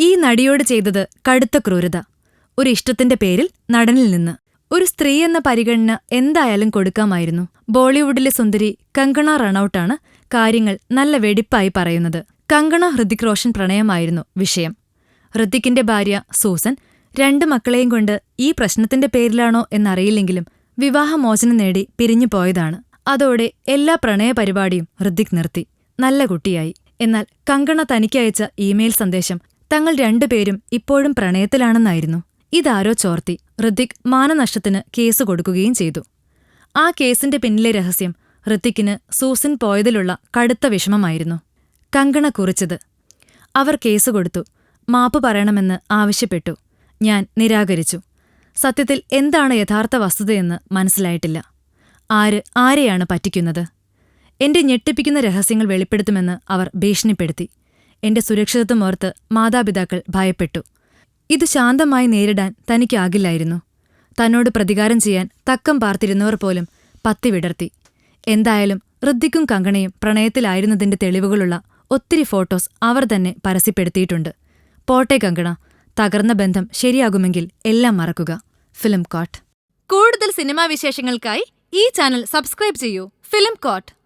ഈ നടിയോട് ചെയ്തത് കടുത്ത ക്രൂരത. ഒരു ഇഷ്ടത്തിന്റെ പേരിൽ നടനിൽ നിന്ന്. ഒരു സ്ത്രീ എന്ന പരിഗണന എന്തായാലും കൊടുക്കാമായിരുന്നു. ബോളിവുഡിലെ സുന്ദരി കങ്കണ റണൌട്ടാണ് കാര്യങ്ങൾ നല്ല വെടിപ്പായി പറയുന്നത്. കങ്കണ ഹൃതിക് റോഷൻ പ്രണയമായിരുന്നു വിഷയം. ഹൃതിക്കിന്റെ ഭാര്യ സൂസൻ രണ്ട് മക്കളെയും കൊണ്ട് ഈ പ്രശ്നത്തിന്റെ പേരിലാണോ എന്നറിയില്ലെങ്കിലും വിവാഹമോചനം നേടി പിരിഞ്ഞു പോയതാണ് അതോടെ എല്ലാ പ്രണയ പരിപാടിയും ഹൃതിക് നിർത്തി. നല്ല കുട്ടിയായി. എന്നാൽ കങ്കണ തനിക്കയച്ച ഇമെയിൽ സന്ദേശം തങ്ങൾ രണ്ടുപേരും ഇപ്പോഴും പ്രണയത്തിലാണെന്നായിരുന്നു. ഇതാരോ ചോർത്തി. ഹൃത്തിക് മാനനഷ്ടത്തിന് കേസ് കൊടുക്കുകയും ചെയ്തു. ആ കേസിന്റെ പിന്നിലെ രഹസ്യം ഹൃത്തിക്കിന് സൂസിൻ പോയതിലുള്ള കടുത്ത വിഷമമായിരുന്നു. കങ്കണ കുറിച്ചത്. അവർ കേസ് കൊടുത്തു. മാപ്പ് പറയണമെന്ന് ആവശ്യപ്പെട്ടു. ഞാൻ നിരാകരിച്ചു. സത്യത്തിൽ എന്താണ് യഥാർത്ഥ വസ്തുതയെന്ന് മനസ്സിലായിട്ടില്ല. ആര് ആരെയാണ് പറ്റിക്കുന്നത്? എന്റെ ഞെട്ടിപ്പിക്കുന്ന രഹസ്യങ്ങൾ വെളിപ്പെടുത്തുമെന്ന് അവർ ഭീഷണിപ്പെടുത്തി. എന്റെ സുരക്ഷിതത്വം ഓർത്ത് മാതാപിതാക്കൾ ഭയപ്പെട്ടു. ഇത് ശാന്തമായി നേരിടാൻ തനിക്കാകില്ലായിരുന്നു തന്നോട് പ്രതികാരം ചെയ്യാൻ തക്കം പാർത്തിരുന്നവർ പോലും പത്തി വിടർത്തി. എന്തായാലും ഋദ്ധിക്കും കങ്കണയും പ്രണയത്തിലായിരുന്നതിന്റെ തെളിവുകളുള്ള ഒത്തിരി ഫോട്ടോസ് അവർ തന്നെ പരസ്യപ്പെടുത്തിയിട്ടുണ്ട്. പോട്ടെ കങ്കണ തകർന്ന ബന്ധം ശരിയാകുമെങ്കിൽ എല്ലാം മറക്കുക. Film quote. കൂടുതൽ സിനിമാ വിശേഷങ്ങൾക്കായി ഈ ചാനൽ സബ്സ്ക്രൈബ് ചെയ്യൂ. Film coat.